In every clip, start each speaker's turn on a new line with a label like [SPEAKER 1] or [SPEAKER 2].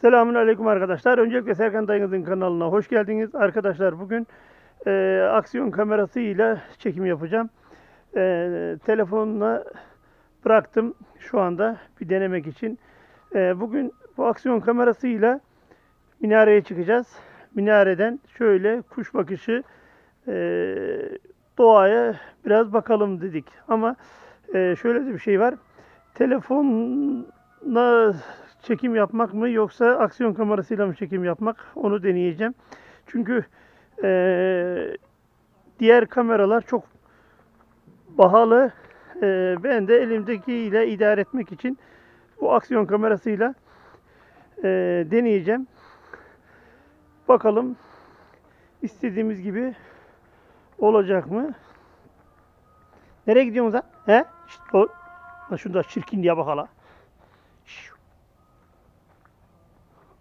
[SPEAKER 1] Selamun Aleyküm arkadaşlar. Öncelikle Serkan Dayınız'ın kanalına hoş geldiniz. Arkadaşlar bugün e, aksiyon kamerası ile çekim yapacağım. E, telefonla bıraktım şu anda bir denemek için. E, bugün bu aksiyon kamerasıyla minareye çıkacağız. Minareden şöyle kuş bakışı e, doğaya biraz bakalım dedik. Ama e, şöyle de bir şey var. Telefonla çekim yapmak mı yoksa aksiyon kamerasıyla mı çekim yapmak onu deneyeceğim. Çünkü eee, diğer kameralar çok pahalı. Eee, ben de elimdekiyle idare etmek için bu aksiyon kamerasıyla eee, deneyeceğim. Bakalım istediğimiz gibi olacak mı? Nereye gidiyorsunuz lan? He? Şşt, o. Lan şunda çirkin diye bak hala.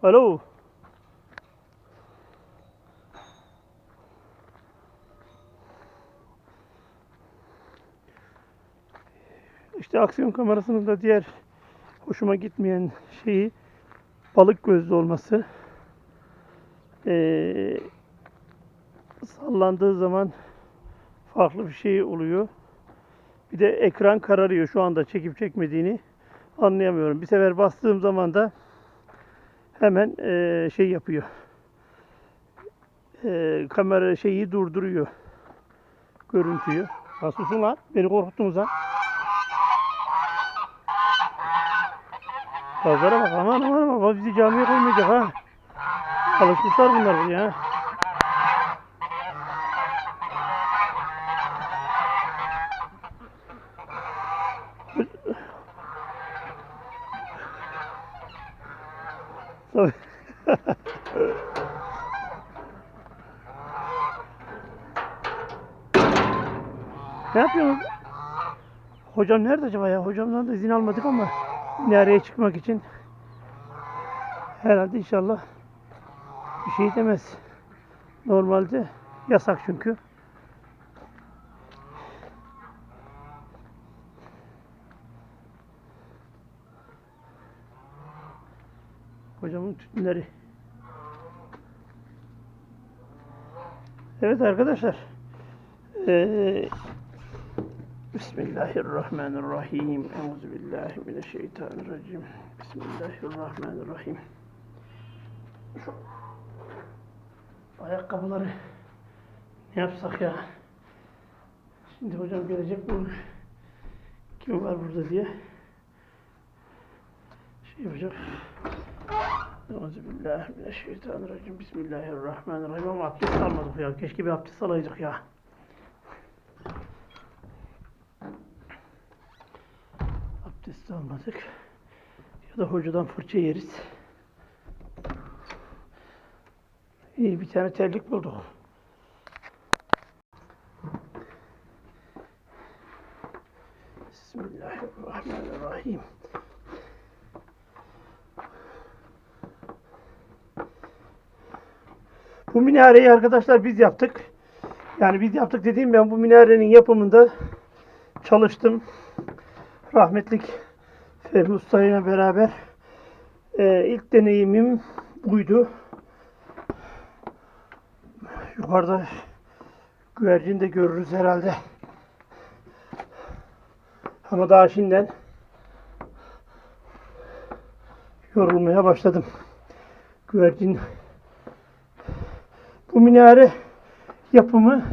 [SPEAKER 1] Alo. İşte aksiyon kamerasının da diğer hoşuma gitmeyen şeyi balık gözlü olması. Ee, sallandığı zaman farklı bir şey oluyor. Bir de ekran kararıyor şu anda çekip çekmediğini anlayamıyorum. Bir sefer bastığım zaman da hemen eee, şey yapıyor. Eee, kamera şeyi durduruyor. Görüntüyü. Nasılsın lan? Beni korkuttunuz lan. Kazlara bak aman aman aman bizi camiye koymayacak ha. Alışmışlar bunlar buraya ha. Tabii. ne yapıyorsunuz? Hocam nerede acaba ya? Hocamdan da izin almadık ama nereye çıkmak için herhalde inşallah bir şey demez. Normalde yasak çünkü. Hocamın tütünleri. Evet arkadaşlar. Ee, Bismillahirrahmanirrahim. Euzubillahimineşşeytanirracim. Bismillahirrahmanirrahim. Şu ayakkabıları ne yapsak ya? Şimdi hocam gelecek bu kim var burada diye şey yapacak. Euzubillahimineşşeytanirracim. Bismillahirrahmanirrahim. Ama abdest almadık ya. Keşke bir abdest alaydık ya. Abdest almadık. Ya da hocadan fırça yeriz. İyi bir tane terlik bulduk. Bismillahirrahmanirrahim. Bu minareyi arkadaşlar biz yaptık. Yani biz yaptık dediğim ben bu minarenin yapımında çalıştım. Rahmetlik Fehmi Usta ile beraber Ee, ilk deneyimim buydu. Yukarıda güvercin de görürüz herhalde. Ama daha şimdiden yorulmaya başladım. Güvercin bu minare yapımı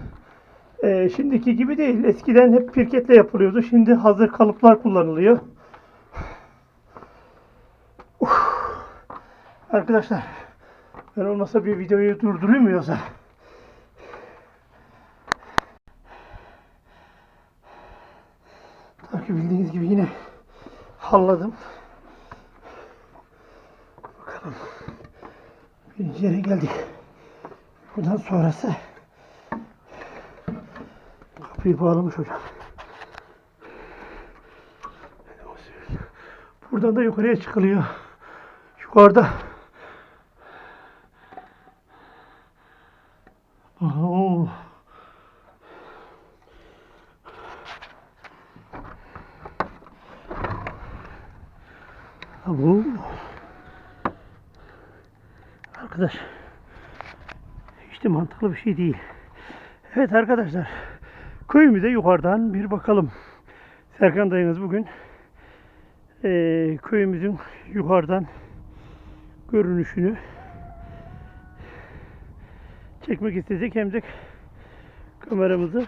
[SPEAKER 1] e, şimdiki gibi değil. Eskiden hep pirketle yapılıyordu. Şimdi hazır kalıplar kullanılıyor. Uf. Arkadaşlar ben olmasa bir videoyu durdurayım yoksa? Tabii ki bildiğiniz gibi yine halladım. Bakalım. Birinci yere geldik. Bundan sonrası kapıyı bağlamış hocam. Buradan da yukarıya çıkılıyor. Yukarıda. Oo. Bu Arkadaş de mantıklı bir şey değil. Evet arkadaşlar köyümüze yukarıdan bir bakalım. Serkan dayınız bugün eee, köyümüzün yukarıdan görünüşünü çekmek istedik. Hem de kameramızı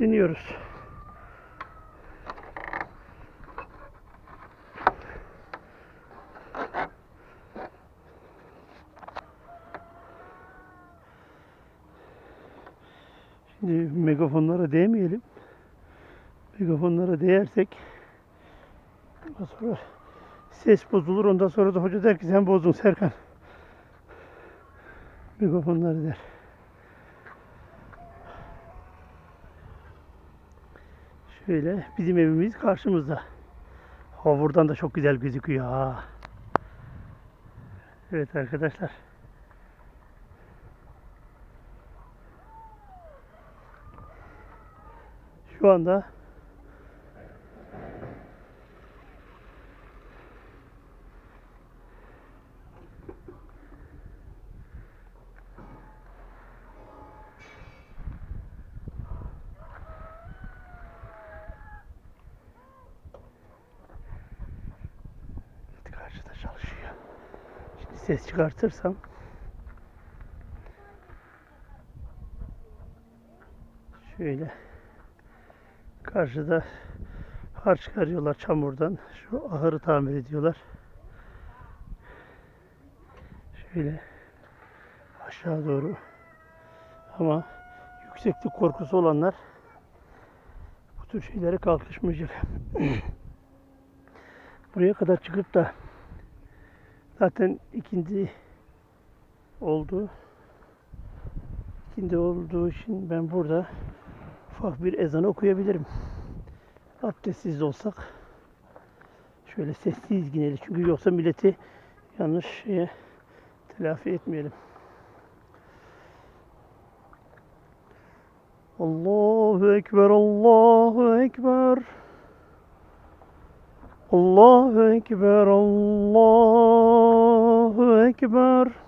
[SPEAKER 1] dinliyoruz. Şimdi megafonlara değmeyelim. Megafonlara değersek ondan sonra ses bozulur. Ondan sonra da hoca der ki sen bozdun Serkan. Megafonları der. Şöyle bizim evimiz karşımızda. Ha buradan da çok güzel gözüküyor ha. Evet arkadaşlar. Şu anda. Karşıda çalışıyor. Şimdi ses çıkartırsam. Şöyle Karşıda har çıkarıyorlar çamurdan. Şu ahırı tamir ediyorlar. Şöyle aşağı doğru. Ama yükseklik korkusu olanlar bu tür şeylere kalkışmayacak. Buraya kadar çıkıp da zaten ikindi oldu. İkindi olduğu için ben burada ufak bir ezan okuyabilirim. Abdestsiz de olsak şöyle sessiz ginelim. Çünkü yoksa milleti yanlış şeye telafi etmeyelim. Allahu Ekber, Allahu Ekber. Allahu Ekber, Allahu Ekber.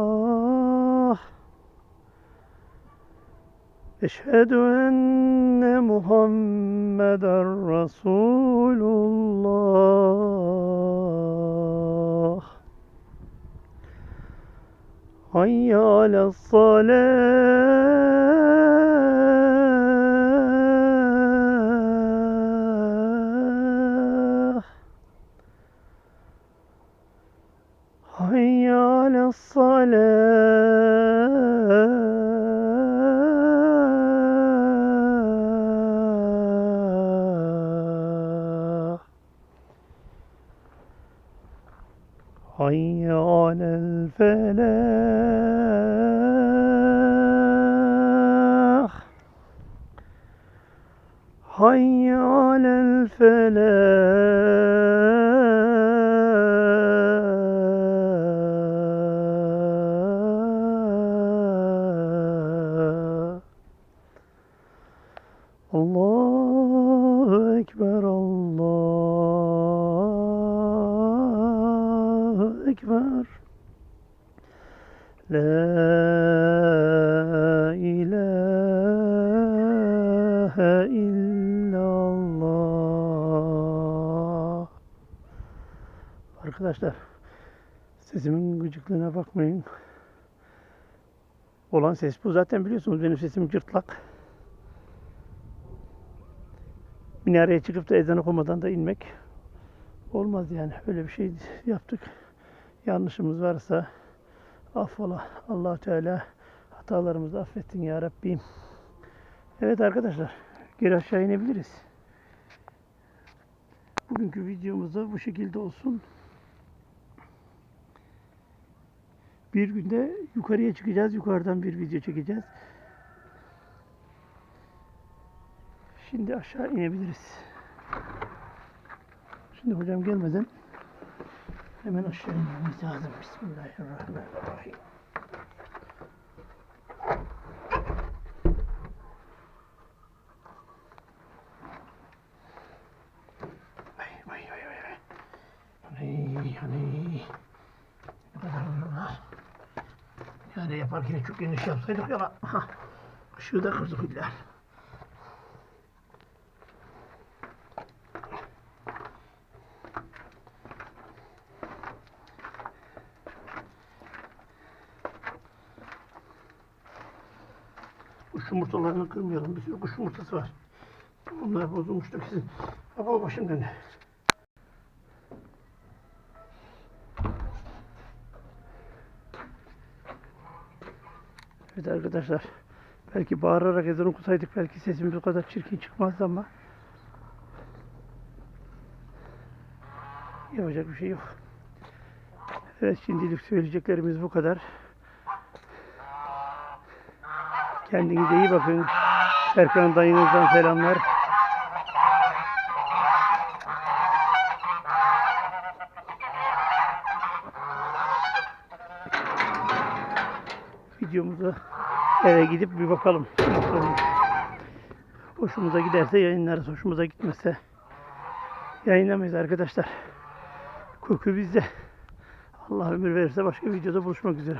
[SPEAKER 1] Eşhedü enne Muhammeden Resulullah. Hayya ala salat حي على الفلاح. Arkadaşlar sesimin gıcıklığına bakmayın. Olan ses bu. Zaten biliyorsunuz benim sesim cırtlak. minareye çıkıp da ezan okumadan da inmek olmaz yani. Öyle bir şey yaptık. Yanlışımız varsa affola. allah Teala hatalarımızı affettin ya Rabbim. Evet arkadaşlar. Geri aşağı inebiliriz. Bugünkü videomuz da bu şekilde olsun. Bir günde yukarıya çıkacağız. Yukarıdan bir video çekeceğiz. Şimdi aşağı inebiliriz. Şimdi hocam gelmeden hemen aşağı inmemiz lazım. Bismillahirrahmanirrahim. Vay vay vay. vay. Hani hani. Ne kadar var? Yani yaparken çok geniş yapsaydık ya. Işığı da kırdık. Kuş yumurtalarını kırmayalım. Bir sürü kuş yumurtası var. Onlar bozulmuştu kesin. Baba başım döndü. Evet arkadaşlar. Belki bağırarak ezan okusaydık belki sesimiz o kadar çirkin çıkmazdı ama yapacak bir şey yok. Evet şimdilik söyleyeceklerimiz bu kadar. Kendinize iyi bakın. Serkan dayınızdan selamlar. Videomuza eve gidip bir bakalım. Hoşumuza giderse yayınlarız. Hoşumuza gitmezse yayınlamayız arkadaşlar. Koku bizde. Allah ömür verirse başka videoda buluşmak üzere.